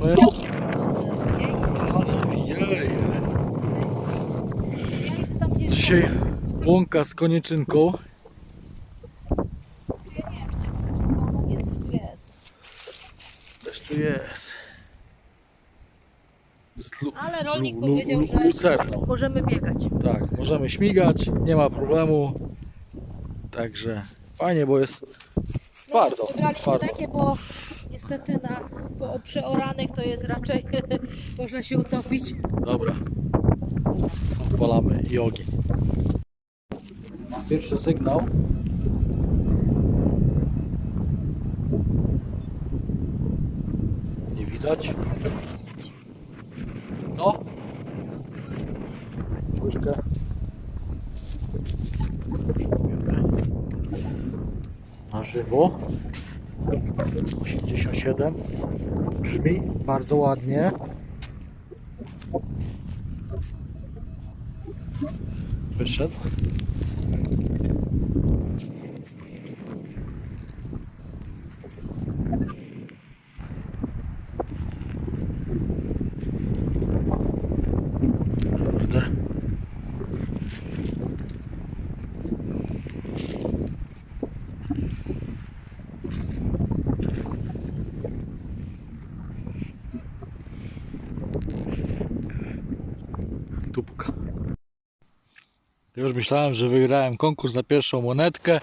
wieje. Dzisiaj łąka z konieczynką. Też tu jest. Ale rolnik lu- powiedział, lu- że lucerną. możemy biegać. Tak, możemy śmigać, nie ma problemu. Także fajnie, bo jest twardo. Wybraliśmy twardo. takie, bo niestety na po przeoranych to jest raczej można się utopić. Dobra. Odpalamy i ogień. Pierwszy sygnał. Nie widać. Co? Łyżkę. Na żywo. 87. Brzmi bardzo ładnie. Wyszedł. Kurde. Tu puka. Już myślałem, że wygrałem konkurs na pierwszą monetkę,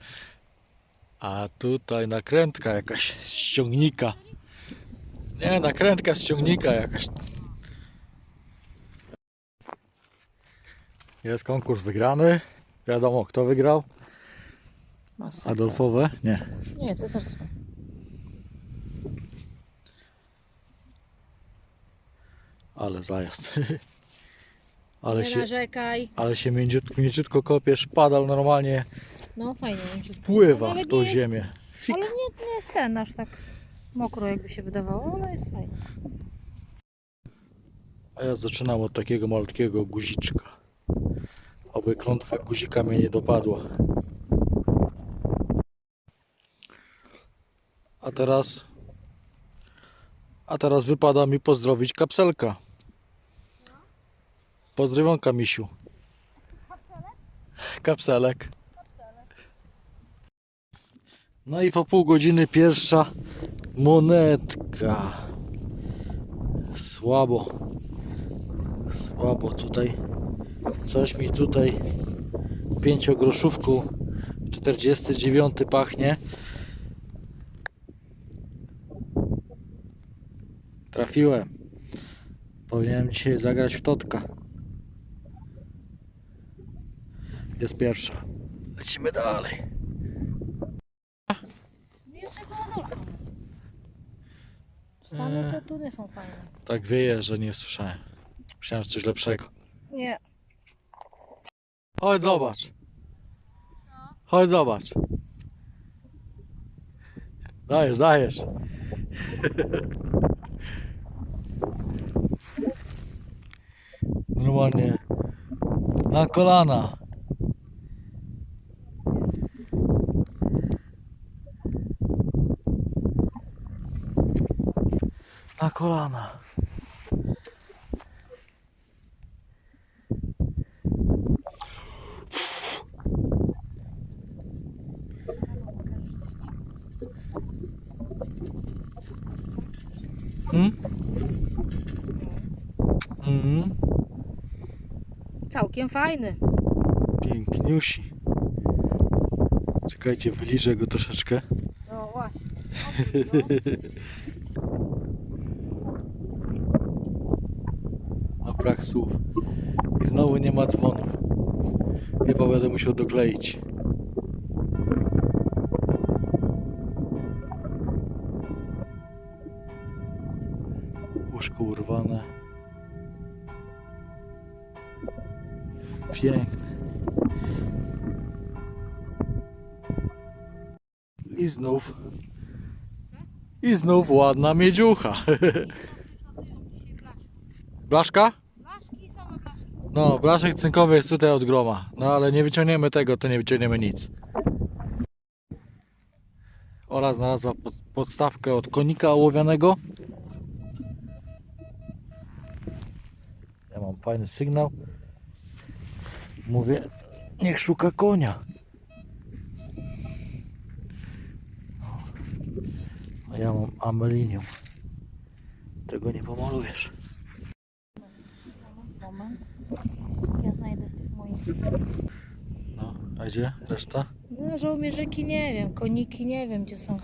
a tutaj nakrętka jakaś z ściągnika. Nie, nakrętka z ściągnika jakaś. Jest konkurs wygrany. Wiadomo kto wygrał. Adolfowe? Nie. Nie, cesarstwo. Ale zajazd. Ale Nie się, narzekaj. ale się mięciutko, mięciutko kopiesz, padal normalnie, No fajnie. mi się pływa Nawet w tą nie jest- ziemię. Fik. Ale nie, nie jest ten aż tak mokro jakby się wydawało, ale jest fajnie. A ja zaczynam od takiego malutkiego guziczka. Oby klątwa guzika mnie nie dopadła. A teraz. A teraz wypada mi pozdrowić kapselka. Pozdrowionka misiu. Kapselek. No i po pół godziny pierwsza monetka. Słabo. Słabo tutaj. Coś mi tutaj pięciogroszówku 49 pachnie. Trafiłem. Powinienem dzisiaj zagrać w Totka. Jest pierwsza. Lecimy dalej. Stany te tuny są fajne. Tak wieje, że nie słyszałem. Myślałem, że coś lepszego. Nie. Chodź zobacz. Chodź zobacz. Dajesz, dajesz. Normalnie. Na kolana. Na kolana. Hmm? Mhm. Całkiem fajny. Piękniusi. Czekajcie, wyliżę go troszeczkę. No właśnie. Na brak słów. I znowu nie ma dzwonów. Chyba będę musiał dokleić. Łóżko urwane. Piękne. I znów. I znów ładna miedziucha. Blaszka? No, blaszek cynkowy jest tutaj od groma. No ale nie wyciągniemy tego, to nie wyciągniemy nic. Ola znalazła pod, podstawkę od konika ołowianego. fajny sygnał. Mówię, niech szuka konia. A ja mam amelinium. Tego nie pomalujesz. Moment. Ja znajdę tych moich. No, a gdzie reszta? No, żołnierzyki nie wiem, koniki nie wiem gdzie są.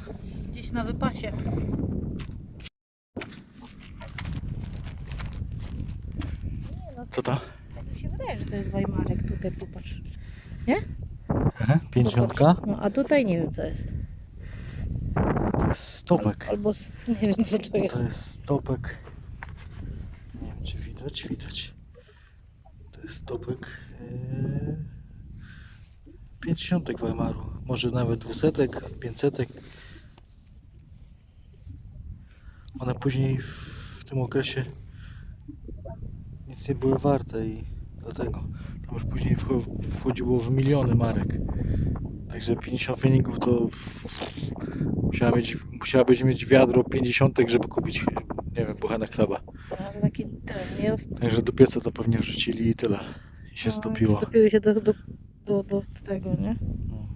Gdzieś na wypasie. Nie no, Co to? tak mi się wydaje, że to jest Weimarek tutaj, popatrz. Aha, pięćdziesiątka? No a tutaj nie wiem co jest. To jest stopek. Albo s- nie wiem co to jest. To jest stopek. Nie wiem czy widać, widać. Yy, 50 Weimaru. Może nawet 200, 500. One później w tym okresie nic nie były warte i dlatego tam już później wcho- wchodziło w miliony marek. Także 50 feningów to w, musiała, mieć, musiałabyś mieć wiadro 50, żeby kupić, nie wiem, buchenek chleba. To taki ten, nie roz... Także do pieca to pewnie wrzucili i tyle. I się no, stopiło. Stopiły się do, do, do, do tego, nie? No.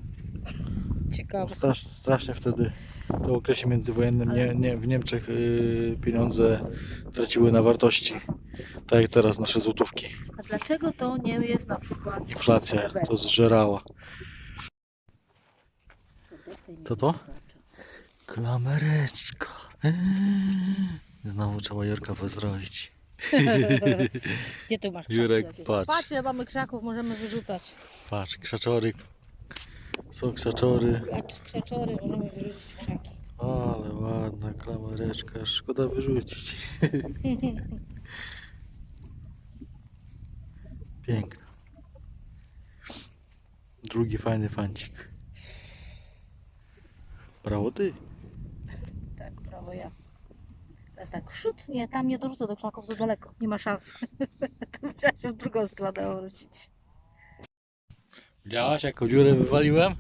Ciekawe. Strasz, strasznie wtedy w tym okresie międzywojennym nie, nie, w Niemczech yy, pieniądze traciły na wartości. Tak jak teraz nasze złotówki. A dlaczego to nie jest na przykład Inflacja to zżerała. Co to? Klamereczka. Eee, Znowu trzeba Jorka pozdrowić. Gdzie tu masz krzaki Jurek, jakieś? patrz. Patrz, ile mamy krzaków, możemy wyrzucać. Patrz, krzaczory. Są krzaczory. Klacz, krzaczory, możemy wyrzucić krzaki. Ale ładna klamereczka. Szkoda wyrzucić. Piękna. Drugi fajny fancik. Brawo ty. Tak, brawo ja. Teraz tak, szut, nie, tam nie dorzucę do krzaków za daleko, nie ma szans. to musiała się w drugą stronę obrócić. Widziałaś jaką dziurę wywaliłem?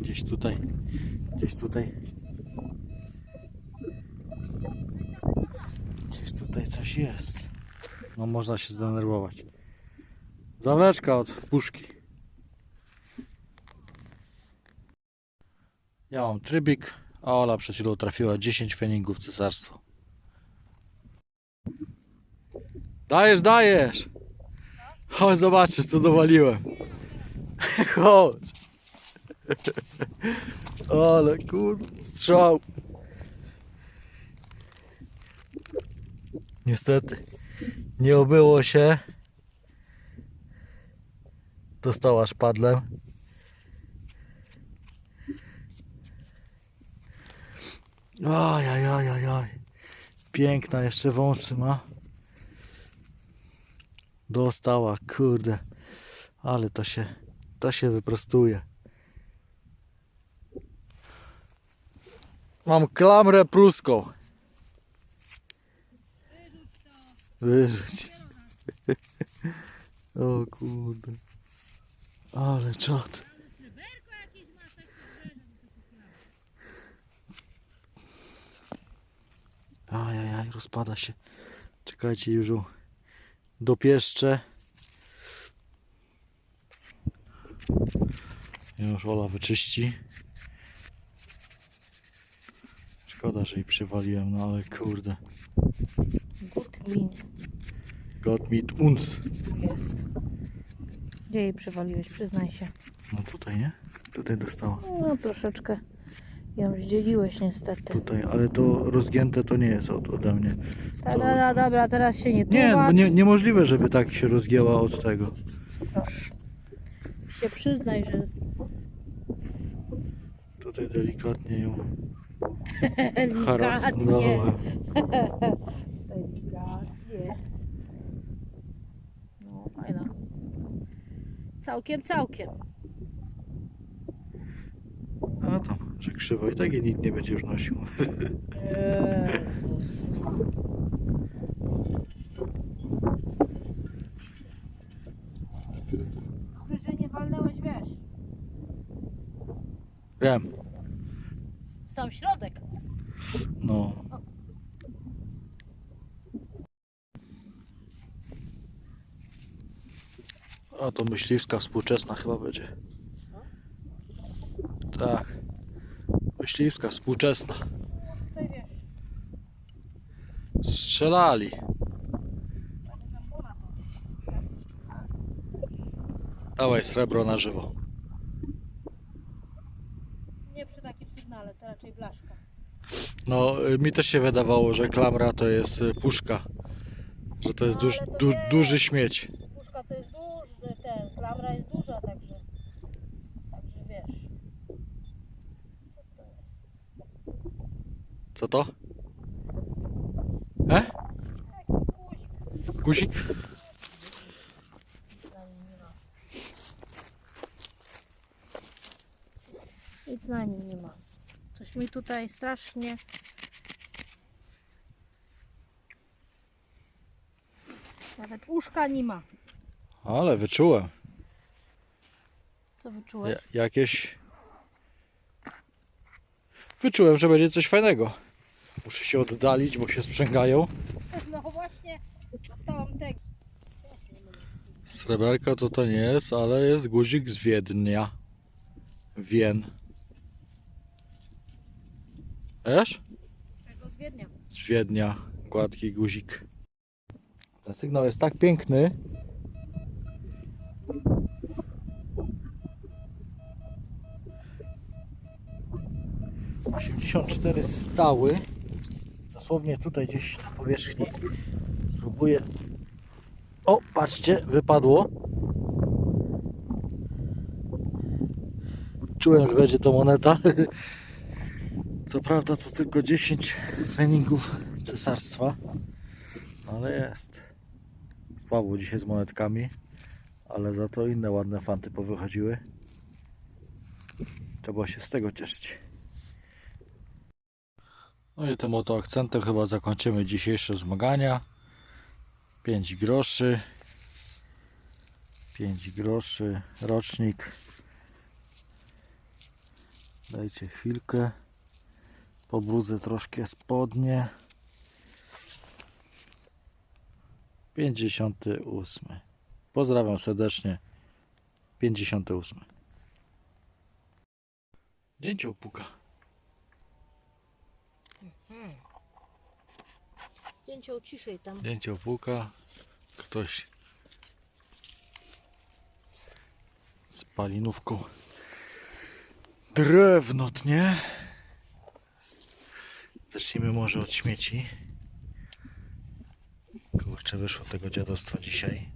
Gdzieś tutaj. Gdzieś tutaj. Gdzieś tutaj coś jest. No można się zdenerwować. Zawleczka od puszki. Ja mam trybik, a Ola przed chwilą trafiła 10 feningów cesarstwo. Dajesz, dajesz! Chodź zobaczysz co dowaliłem. Chodź. Ale kurde, strzał. Niestety nie obyło się. Dostała szpadlem. Oj, oj, oj, oj, oj. Piękna jeszcze wąsy ma. Dostała, kurde. Ale to się, to się wyprostuje. Mam klamrę pruską. Wyrzuć. O kurde. Ale czad. Ajajaj, rozpada się. Czekajcie, już ją dopieszczę. Już Ola wyczyści. Szkoda, że jej przywaliłem, no ale kurde. Good wind God mit uns. jest. Gdzie jej przewaliłeś, przyznaj się. No tutaj, nie? Tutaj dostała. No troszeczkę ją zdzieliłeś niestety. Tutaj, ale to rozgięte to nie jest od, ode mnie. Da, da, da, dobra, teraz się nie Nie, tłumacz. bo nie, niemożliwe, żeby tak się rozgięła od tego. Proszę. Się przyznaj, że Tutaj delikatnie ją delikatnie. No, Delikatnie. No, fajna. Całkiem, całkiem. że krzywo i tak i nikt nie będzie już nosił. Eee. Że nie walnęłeś, wiesz. Wiem. W sam środek. No. A to myśliwska współczesna chyba będzie. Tak. Myśliwska współczesna. Strzelali. Dawaj srebro na żywo. Nie przy takim sygnale, to raczej blaszka. No, y, mi też się wydawało, że klamra to jest y, puszka. Że to jest No, duż, du, duży śmieć. Puszka to jest duży, ten, klamra jest duża, także, także wiesz. Co to? E? Guzik. Guzik? Na nim nie ma. Nic na nim nie ma. Coś mi tutaj strasznie. Nawet uszka nie ma. Ale wyczułem. Co wyczułeś? Ja, jakieś... Wyczułem, że będzie coś fajnego. Muszę się oddalić, bo się sprzęgają. No właśnie, dostałam tego. Sreberko to to nie jest, ale jest guzik z Wiednia. Wien. Wiesz? Tego z Wiednia. Z Wiednia. Gładki guzik. Ten sygnał jest tak piękny. Osiemdziesiąt cztery stały. Dosłownie tutaj gdzieś na powierzchni. Spróbuję. O, patrzcie, wypadło. Czułem, że będzie to moneta. Co prawda to tylko 10 feningów cesarstwa, ale jest. Słabo dzisiaj z monetkami, ale za to inne ładne fanty powychodziły. Trzeba się z tego cieszyć. No i tym oto akcentem chyba zakończymy dzisiejsze zmagania. 5 groszy. 5 groszy, rocznik. Dajcie chwilkę. Pobrudzę troszkę spodnie. 58. Pozdrawiam serdecznie. 58. Dzięcioł puka. Cięcią ciszej tam. Dzięcioł puka. Ktoś z palinówką. Drewno tnie. Zacznijmy może od śmieci. Kurczę, wyszło tego dziadostwa dzisiaj.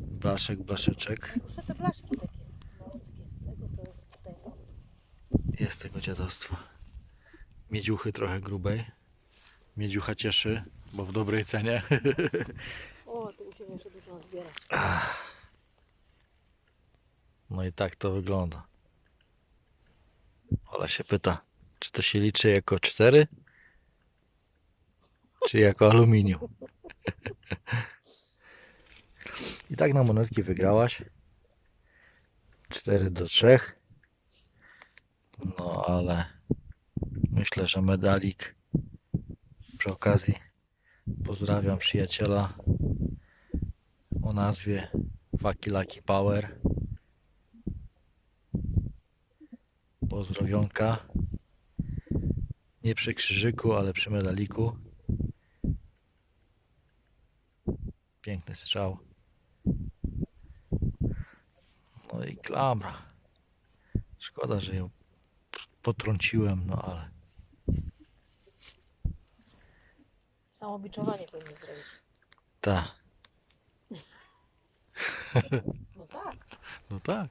Blaszek, blaszeczek. Muszę te blaszki takie malutkie. Jest tego dziadostwa. Miedziuchy trochę grubej. Miedziucha cieszy, bo w dobrej cenie. O, tu Ciebie jeszcze dużo zbierać. No i tak to wygląda. Ola się pyta, czy to się liczy jako 4? Czy jako aluminium? I tak na monetki wygrałaś. 4 do 3. No ale myślę, że medalik przy okazji pozdrawiam przyjaciela o nazwie Faki Lucky Power. Pozdrowionka. Nie przy krzyżyku, ale przy medaliku. Piękny strzał. No i klamra. Szkoda, że ją potrąciłem, no ale Samobiczowanie powinien zrobić. ta. No tak. No tak.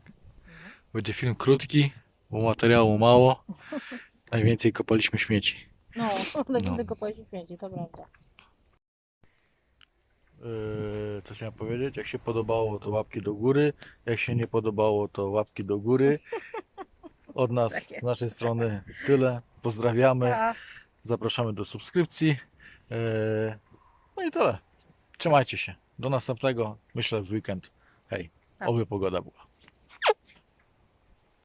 Będzie film krótki, bo materiału mało. Najwięcej kopaliśmy śmieci. No, najwięcej No. kopaliśmy śmieci, to prawda. Yy, co chciałem powiedzieć? Jak się podobało, to łapki do góry. Jak się nie podobało, to łapki do góry. Od nas, Tak jest. z naszej strony tyle. Pozdrawiamy. Zapraszamy do subskrypcji. Yy, no i tyle. Trzymajcie się. Do następnego. Myślę w weekend. Hej. Tak. Oby pogoda była.